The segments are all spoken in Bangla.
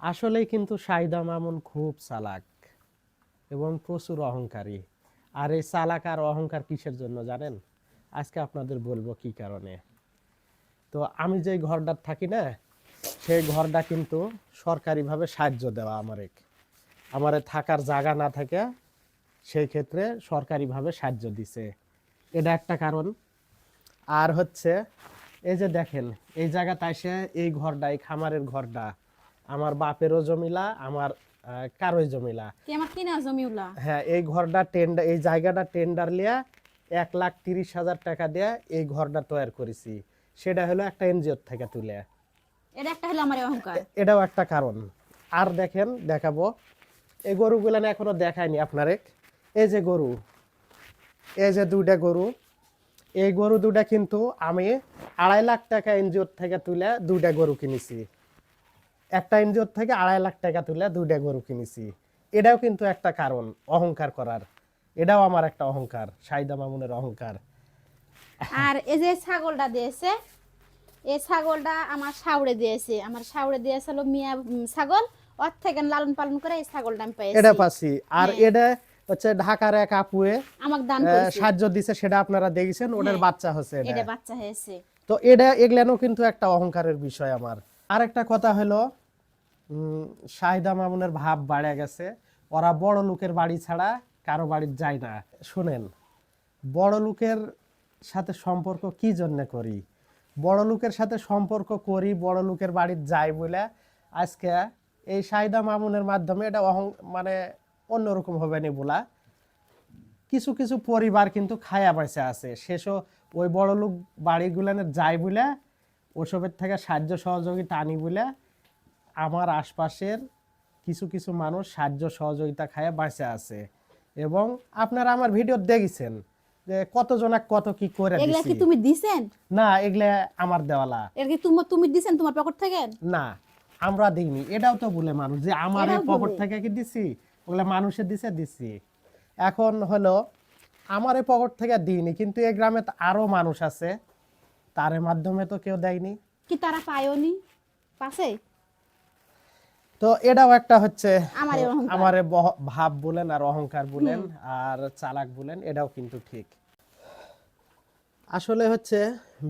আসলেই কিন্তু সাইদা মামুন খুব চালাক এবং প্রচুর অহংকারী। আর এই চালাক আর অহংকার কিসের জন্য জানেন? আজকে আপনাদের বলব কি কারণে? তো আমি যেই ঘরটার থাকি না, সেই ঘরটা কিন্তু সরকারিভাবে সাহায্য দেওয়া আমারে আমারে থাকার জায়গা না থাকে, সেই ক্ষেত্রে সরকারিভাবে সাহায্য দিছে। এটা একটা কারণ। আর হচ্ছে, এই যে দেখেন, এই জায়গাতে এসে এই ঘরটা, এই খামারের ঘরটা আমার বাপেরও জমিলা আমার কারোই জমিলা। আমার কিনা হ্যাঁ এই ঘরটা টেন্ডার এই জায়গাটা টেন্ডার লিয়া এক লাখ তিরিশ হাজার টাকা দিয়ে এই ঘরটা তৈরি করেছি। সেটা হলো একটা এনজিও থেকে তুলে। এটা একটা হলো আমার অহংকার। এটাও একটা কারণ। আর দেখেন দেখাবো। এই গরুগুলো না এখনও দেখায়নি আপনারে। এই যে গরু এই যে দুইটা গরু এই গরু দুটা কিন্তু আমি আড়াই লাখ টাকা এনজিওর থেকে তুলে দুইটা গরু কিনেছি। একটা এনজিওর থেকে আড়াই লাখ টাকা তুলে দুইটা গরু কিনেছি। এটাও কিন্তু একটা কারণ অহংকার করার। এটাও আমার একটা অহংকার সাইদা মামুনের অহংকার। আর এই যে ছাগলটা দিয়েছে এই ছাগলটা আমার শাউরে দিয়েছে। আমার শাউরে দিয়েছে হলো মিয়া ছাগল। ওর থেকে লালন পালন করে এই ছাগলটা আমি পেয়েছি। এটা পাচ্ছি। আর হ্যাঁ। এটা হচ্ছে ঢাকার এক আপুয়ে আমাকে দান করেছে। সাহায্য দিছে সেটা আপনারা দেখেছেন। ওটার হ্যাঁ। বাচ্চা হচ্ছে এটা। বাচ্চা হয়েছে। তো এটা এগুলানো কিন্তু একটা অহংকারের বিষয় আমার। আরেকটা কথা হলো শাহিদা মামুনের ভাব বাড়ে গেছে। ওরা বড় লোকের বাড়ি ছাড়া কারও বাড়ি যায় না। শুনেন, বড় লোকের সাথে সম্পর্ক কি জন্য করি? বড় লোকের সাথে সম্পর্ক করি, বড় লোকের বাড়ি যাই বলে আজকে এই শাহিদা মামুনের মাধ্যমে এটা অহং মানে অন্যরকম হবে নি বলা। কিছু কিছু পরিবার কিন্তু খায়া পয়সা আছে। শেষও ওই বড় লোক বাড়িগুলানে যায় বলে ওসবের থেকে সাহায্য, সহযোগিতা আনি বলে আমার আশপাশের কিছু কিছু মানুষ সাহায্য সহযোগিতা খায়া বাঁচে আছে। এবং আপনারা আমার ভিডিও দেখেছেন যে কতজনা কত কি করে এগুলা কি তুমি দিছেন? না এগুলা আমার দেওয়ালা। এর কি তুমি তুমি দিছেন তোমার পকেট থেকে? না আমরা দিইনি। এটাও তো বলে মানুষ যে আমার পকেট থেকে কি দিছি? ওগুলা মানুষের দিছে দিছি। এখন হলো আমার এই পকেট থেকে দিইনি কিন্তু এই গ্রামে তো আরও মানুষ আছে। তার মাধ্যমে তো কেউ দেয়নি। কি তারা পায়নি পাশে? তো এটাও একটা হচ্ছে আমার ভাব বলেন আর অহংকার বলেন আর চালাক বলেন এটাও কিন্তু ঠিক। আসলে হচ্ছে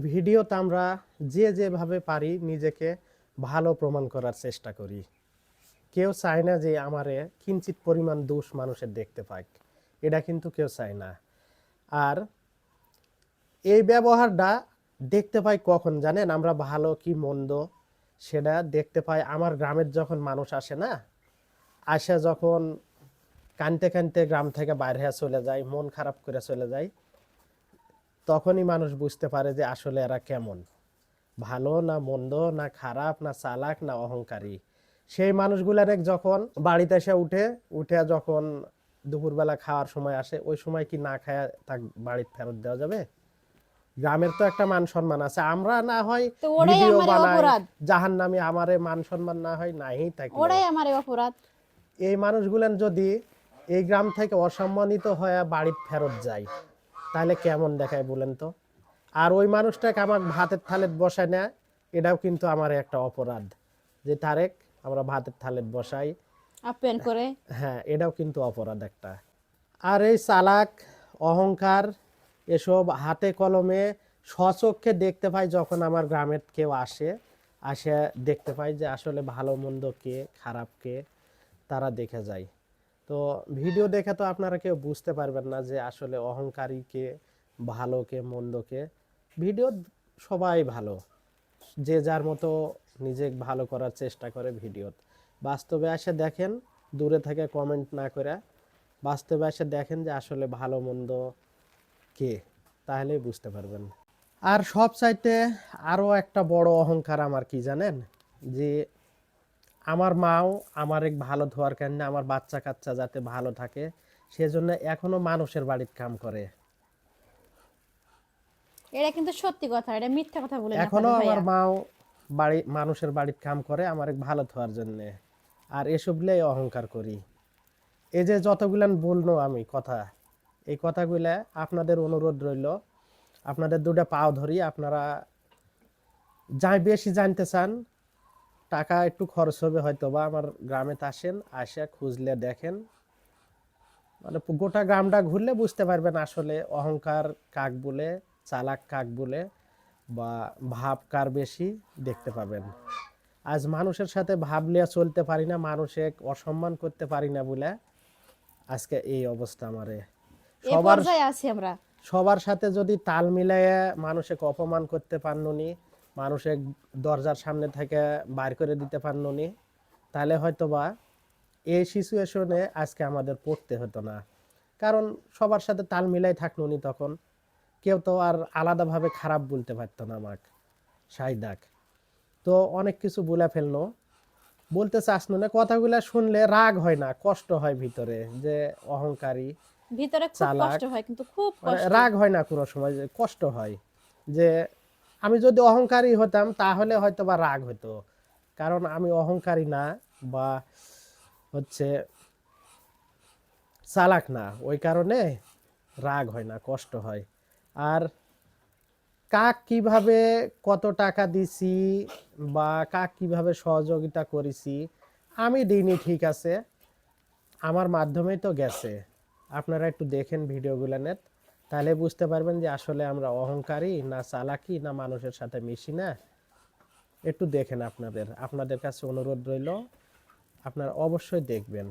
ভিডিওতে আমরা যে যেভাবে পারি নিজেকে ভালো প্রমাণ করার চেষ্টা করি। কেউ চায় না যে আমারে কিঞ্চিত পরিমাণ দোষ মানুষের দেখতে পাক। এটা কিন্তু কেউ চায় না। আর এই ব্যবহারটা দেখতে পাই কখন জানেন? আমরা ভালো কি মন্দ সেটা দেখতে পাই আমার গ্রামের যখন মানুষ আসে না, আসে যখন কানতে কানতে গ্রাম থেকে বাইরে চলে যায়, মন খারাপ করে চলে যায়, তখনই মানুষ বুঝতে পারে যে আসলে এরা কেমন। ভালো না মন্দ, না খারাপ, না চালাক, না অহংকারী। সেই মানুষগুলার যখন বাড়িতে এসে উঠে উঠে যখন দুপুরবেলা খাওয়ার সময় আসে, ওই সময় কি না খায় তাক বাড়িতে ফেরত দেওয়া যাবে? গ্রামের তো একটা মান সম্মান আছে। আমরা না হয় তো ভিডিও বানাই জাহান নামে আমারে মান সম্মান না হয় নাই থাকি ওরাই আমার অপরাধ। এই মানুষগুলেন যদি এই গ্রাম থেকে অসম্মানিত হয়ে বাড়িতে ফেরত যায় তাহলে কেমন দেখায় বলেন তো? আর ওই মানুষটাকে আমার ভাতের থালেত বসায় না এটাও কিন্তু আমার একটা অপরাধ। যে তারেক আমরা ভাতের থালেত বসাই। আপ্যায়ন করে। হ্যাঁ এটাও কিন্তু অপরাধ একটা। আর এই চালাক অহংকার এসব হাতে কলমে স্বচক্ষে দেখতে পাই যখন আমার গ্রামের কেউ আসে আসে দেখতে পাই যে আসলে ভালো মন্দ কে, খারাপ কে, তারা দেখে যায়। তো ভিডিও দেখে তো আপনারা কেউ বুঝতে পারবেন না যে আসলে অহংকারী কে, ভালো কে, মন্দ কে। ভিডিও সবাই ভালো। যে যার মতো নিজে ভালো করার চেষ্টা করে ভিডিও। বাস্তবে এসে দেখেন, দূরে থেকে কমেন্ট না করে, বাস্তবে এসে দেখেন যে আসলে ভালো, মন্দ কে তাহলেই বুঝতে পারবেন। আর সব চাইতে আরও একটা বড় অহংকার আমার কি জানেন? যে আমার মাও আমার এক ভালো ধোয়ার কারণে আমার বাচ্চা কাচ্চা যাতে ভালো থাকে সেজন্য এখনও মানুষের বাড়ির কাম করে। এটা কিন্তু সত্যি কথা এটা মিথ্যা কথা বলে এখনও আমার মাও বাড়ি মানুষের বাড়ির কাম করে আমার এক ভালো থাকার জন্য। আর এসবগুলাই অহংকার করি। এই যে যতগুলান বলল আমি কথা এই কথাগুলা আপনাদের অনুরোধ রইল। আপনাদের দুটো পাও ধরি, আপনারা যাই বেশি জানতে চান, টাকা একটু খরচ হবে হয়তো বা আমার গ্রামে আসেন, আসে, খুঁজলে দেখেন। মানে গোটা গ্রামটা ঘুরলে বুঝতে পারবেন আসলে অহংকার কাক বলে, চালাক কাক বলে, বা ভাব কার বেশি দেখতে পাবেন। আজ মানুষের সাথে ভাবলে চলতে পারি না, মানুষে অসম্মান করতে পারি না বলে আজকে এই অবস্থা আমারে। সবার আছি আমরা। সবার সাথে যদি তাল মিলাইয়ে মানুষকে অপমান করতে পারননি মানুষের দরজার সামনে থেকে বাইর করে দিতে পারননি তাহলে হয়তো বা এই সিচুয়েশনে আজকে আমাদের পড়তে হতো না। কারণ সবার সাথে তাল মিলাই থাকনুনি তখন। কেউ তো আর আলাদাভাবে খারাপ বলতে পারতো না আমাকে সাইদাক। তো অনেক কিছু বলে ফেলল বলতে চাস না কথাগুলো শুনলে রাগ হয় না কষ্ট হয় ভিতরে যে অহংকারী। ভিতরে খুব কষ্ট হয় কিন্তু খুব মানে কষ্ট। রাগ হয় না কোনো সময় যে কষ্ট হয়। যে আমি যদি অহংকারী হতাম তাহলে হয়তো বা রাগ হতো। কারণ আমি অহংকারী না বা হচ্ছে চালাক না। ওই কারণে রাগ হয় না কষ্ট হয়। আর কাক কীভাবে কত টাকা দিছি বা কাক কীভাবে সহযোগিতা করেছি আমি দিইনি ঠিক আছে। আমার মাধ্যমেই তো গেছে। আপনারা একটু দেখেন ভিডিওগুলো নেন তাহলে বুঝতে পারবেন যে আসলে আমরা অহংকারী না চালাকি না মানুষের সাথে মিশি না। একটু দেখেন আপনাদের আপনাদের কাছে অনুরোধ রইল, আপনারা অবশ্যই দেখবেন।